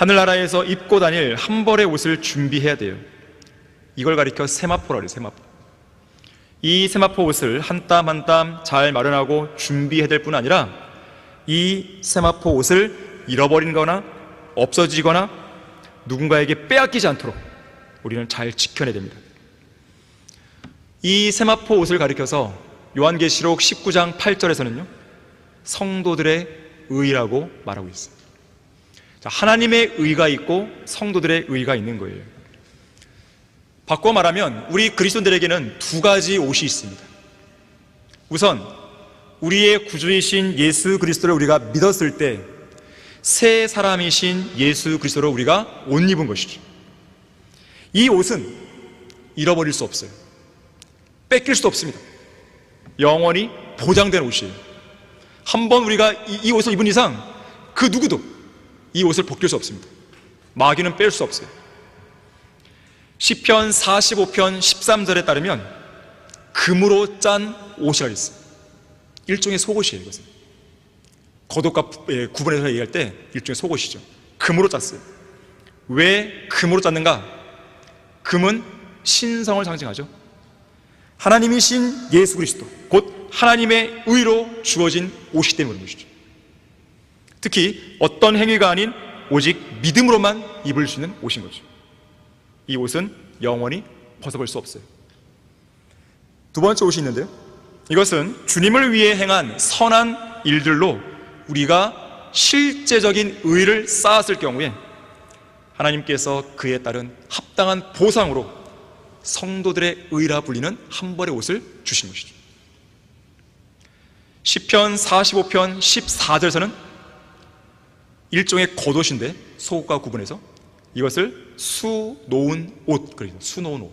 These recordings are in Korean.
하늘나라에서 입고 다닐 한 벌의 옷을 준비해야 돼요. 이걸 가리켜 세마포라 그래요, 세마포. 이 세마포 옷을 한 땀 한 땀 잘 마련하고 준비해야 될 뿐 아니라 이 세마포 옷을 잃어버린 거나 없어지거나 누군가에게 빼앗기지 않도록 우리는 잘 지켜내야 됩니다. 이 세마포 옷을 가리켜서 요한계시록 19장 8절에서는요, 성도들의 의라고 말하고. 자, 하나님의 의가 있고 성도들의 의가 있는 거예요. 바꿔 말하면 우리 그리스도인들에게는 두 가지 옷이 있습니다. 우선 우리의 구주이신 예수 그리스도를 우리가 믿었을 때 새 사람이신 예수 그리스도를 우리가 옷 입은 것이죠. 이 옷은 잃어버릴 수 없어요. 뺏길 수 없습니다. 영원히 보장된 옷이에요. 한 번 우리가 이, 이 옷을 입은 이상 그 누구도 이 옷을 벗길 수 없습니다. 마귀는 뺄 수 없어요. 시편 45편 13절에 따르면 금으로 짠 옷이라 있어요. 일종의 속옷이에요, 이것은. 겉옷과 예, 구분해서 얘기할 때 일종의 속옷이죠. 금으로 짰어요. 왜 금으로 짰는가? 금은 신성을 상징하죠. 하나님이신 예수 그리스도, 곧 하나님의 의로 주어진 옷이 그런 것이죠. 특히 어떤 행위가 아닌 오직 믿음으로만 입을 수 있는 옷인 거죠. 이 옷은 영원히 벗어볼 수 없어요. 두 번째 옷이 있는데요. 이것은 주님을 위해 행한 선한 일들로 우리가 실제적인 의를 쌓았을 경우에 하나님께서 그에 따른 합당한 보상으로 성도들의 의라 불리는 한 벌의 옷을 주신 것이죠. 시편 45편 14절에서는 일종의 겉옷인데 속옷과 구분해서 이것을 수 놓은 옷 그래요. 수 놓은 옷.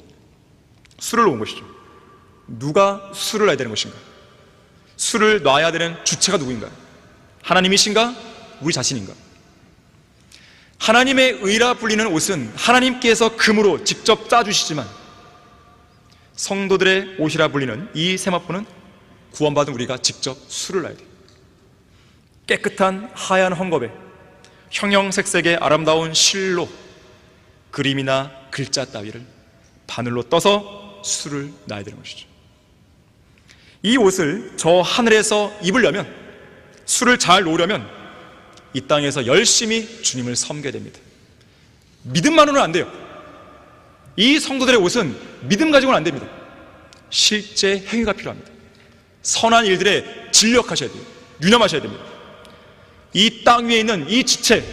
수를 놓은 것이죠. 누가 수를 놔야 되는 것인가? 수를 놔야 되는 주체가 누구인가? 하나님이신가? 우리 자신인가? 하나님의 의라 불리는 옷은 하나님께서 금으로 직접 짜주시지만 성도들의 옷이라 불리는 이 세마포는 구원받은 우리가 직접 수를 놔야 돼요. 깨끗한 하얀 헝겊에 형형색색의 아름다운 실로 그림이나 글자 따위를 바늘로 떠서 수를 놔야 되는 것이죠. 이 옷을 저 하늘에서 입으려면 수를 잘 놓으려면 이 땅에서 열심히 주님을 섬겨야 됩니다. 믿음만으로는 안 돼요. 이 성도들의 옷은 믿음 가지고는 안 됩니다. 실제 행위가 필요합니다. 선한 일들에 진력하셔야 돼요. 유념하셔야 됩니다. 이 땅 위에 있는 이 지체,